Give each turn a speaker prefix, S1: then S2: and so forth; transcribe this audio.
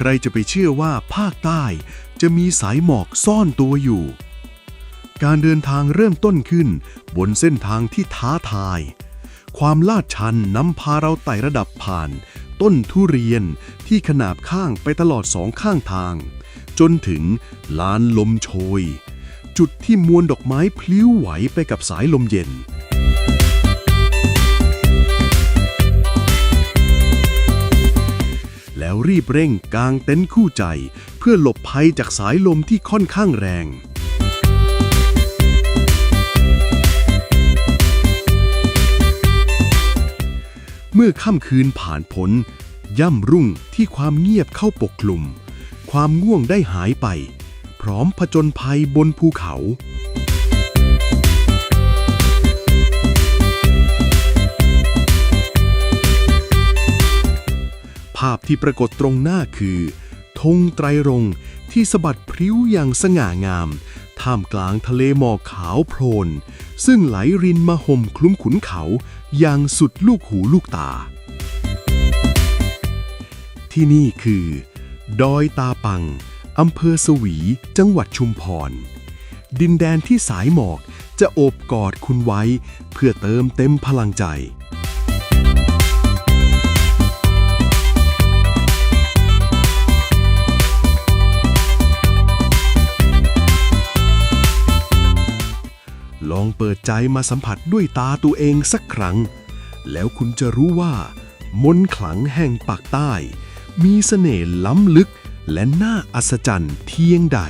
S1: ใครจะไปเชื่อว่าภาคใต้จะมีสายหมอกซ่อนตัวอยู่ การเดินทางเริ่มต้นขึ้นบนเส้นทางที่ท้าทาย ความลาดชันนำพาเราไต่ระดับผ่าน ต้นทุเรียนที่ขนาบข้างไปตลอดสองข้างทาง จนถึงลานลมโชย จุดที่มวลดอกไม้พลิ้วไหวไปกับสายลมเย็น แล้วรีบเร่งกางเต็นท์คู่ใจ เพื่อหลบภัยจากสายลมที่ค่อนข้างแรง เมื่อค่ำคืนผ่านพ้นย่ำรุ่งที่ความเงียบเข้าปกคลุม ความง่วงได้หายไป พร้อมผจญภัยบนภูเขา ภาพที่ปรากฏตรงหน้าคือธงไตรรงที่สะบัดพริ้วอย่างสง่างาม ท่ามกลางทะเลหมอกขาวโพลน ซึ่งไหลรินมาห่มคลุ้มขุนเขา อย่างสุดลูกหูลูกตา ที่นี่คือ ดอยตาปัง อำเภอสวี จังหวัดชุมพร ดินแดนที่สายหมอกจะโอบกอดคุณไว้ เพื่อเติมเต็มพลังใจ ลองเปิดใจมาสัมผัสด้วยตาตัวเองสักครั้ง แล้วคุณจะรู้ว่า มนขลังแห่งปากใต้ มีเสน่ห์ล้ำลึกและน่าอัศจรรย์เทียงใด